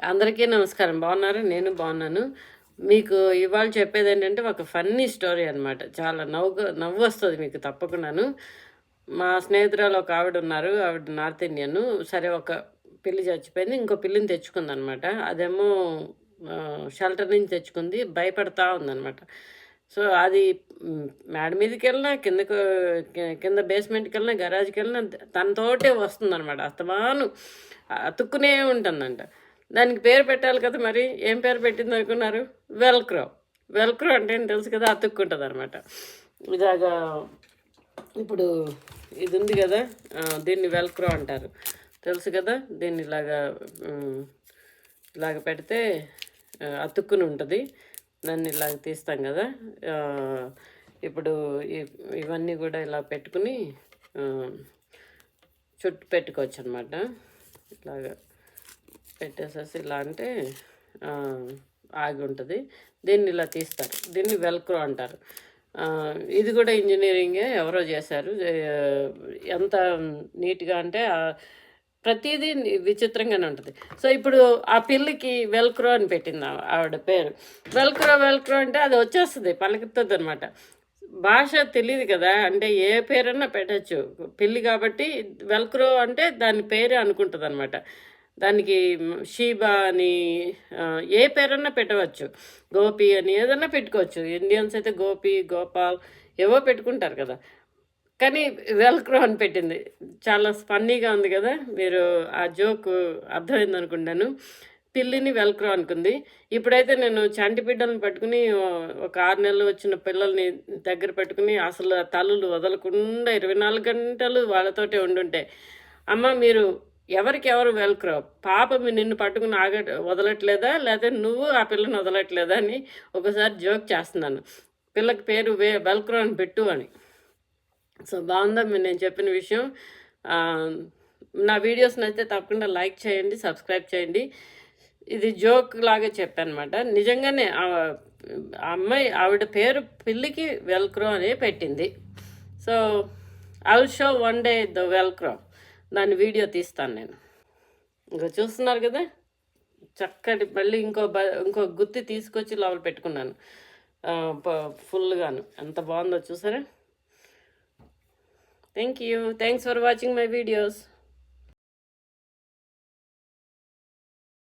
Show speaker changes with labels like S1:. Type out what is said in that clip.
S1: అందరికీ నమస్కారం. బాగున్నారు? నేను బాగున్నాను. మీకు ఇవాళ చెప్పేది ఏంటంటే ఒక ఫన్నీ స్టోరీ అనమాట చాలా నవ్వు నవ్వు వస్తుంది మీకు తప్పకుండాను. మా స్నేహితురాలు ఒక ఆవిడ ఉన్నారు. ఆవిడ నార్త్ ఇండియన్. సరే ఒక పిల్లి చచ్చిపోయింది. ఇంకో పిల్లిని తెచ్చుకుంది అనమాట అదేమో షెల్టర్ నుంచి తెచ్చుకుంది. భయపడతా ఉందనమాట సో అది మేడ మీదకి వెళ్ళినా కిందకు కింద బేస్మెంట్కి వెళ్ళినా గరాజ్కి వెళ్ళినా తనతోటే వస్తుందన్నమాట. అస్తమాను అతుక్కునే ఉంటుందంట. దానికి పేరు పెట్టాలి కదా మరి. ఏం పేరు పెట్టింది అనుకున్నారు? వెల్క్రో. వెల్క్రో అంటే తెలుసు కదా అతుక్కుంటుంది అనమాట ఇలాగా ఇప్పుడు ఇది ఉంది కదా దీన్ని వెల్క్రో అంటారు. తెలుసు కదా దీన్ని ఇలాగా ఇలాగ పెడితే అతుక్కుని ఉంటుంది. దాన్ని ఇలాగ తీస్తాం కదా. ఇప్పుడు ఇవన్నీ కూడా ఇలా పెట్టుకుని చుట్టు పెట్టుకోవచ్చు అనమాట ఇలాగా. పెట్టేసేసి ఇలా అంటే ఆగి ఉంటుంది. దీన్ని ఇలా తీస్తారు. దీన్ని వెల్క్రో అంటారు. ఇది కూడా ఇంజనీరింగే ఎవరో చేశారు. ఎంత నీట్గా అంటే ప్రతిదీ విచిత్రంగానే ఉంటుంది. సో ఇప్పుడు ఆ పిల్లికి వెల్క్రో అని పెట్టింది ఆవిడ పేరు. వెల్క్రో వెల్క్రో అంటే అది వచ్చేస్తుంది పలుకుతుంది అనమాట భాష తెలియదు కదా అంటే ఏ పేరన్నా పెట్టచ్చు. పిల్లి కాబట్టి వెల్క్రో అంటే దాని పేరే అనుకుంటుంది అనమాట దానికి షీబా అని ఏ పేరన్నా పెట్టవచ్చు. గోపి అని ఏదన్నా పెట్టుకోవచ్చు. ఇండియన్స్ అయితే గోపి గోపాల్ ఏవో పెట్టుకుంటారు కదా. కానీ వెల్క్రో అని పెట్టింది. చాలా ఫన్నీగా ఉంది కదా. మీరు ఆ జోక్ అర్థమైంది అనుకుంటాను. పిల్లిని వెల్క్రో అనుకుంది. ఇప్పుడైతే నేను చంటి బిడ్డలను పట్టుకుని ఒక ఆరు నెలలు వచ్చిన పిల్లల్ని దగ్గర పెట్టుకుని అసలు తల్లులు వదలకుండా ఇరవై నాలుగు గంటలు వాళ్ళతోటే ఉండుంటే. అమ్మ మీరు ఎవరికి ఎవరు వెల్క్రో? పాప మీ నిన్ను పట్టుకుని ఆగ వదలట్లేదా? లేకపోతే నువ్వు ఆ పిల్లని వదలట్లేదా అని ఒకసారి జోక్ చేస్తున్నాను. పిల్లకి పేరు వే వెల్క్రో అని పెట్టు అని. సో బాగుందా? నేను చెప్పిన విషయం. నా వీడియోస్ నచ్చితే తప్పకుండా లైక్ చేయండి సబ్స్క్రైబ్ చేయండి. ఇది జోక్ లాగా చెప్పాను అనమాట నిజంగానే ఆ అమ్మాయి ఆవిడ పేరు పిల్లికి వెల్క్రో అనే పెట్టింది. So I will show one day the Velcro దాని వీడియో తీస్తాను నేను. ఇంకా చూస్తున్నారు కదా? చక్కటి మళ్ళీ ఇంకో బ ఇంకో గుత్తి తీసుకొచ్చి లోపల పెట్టుకున్నాను. ఫుల్గాను. ఎంత బాగుందో చూసారా? Thank you thanks for watching my videos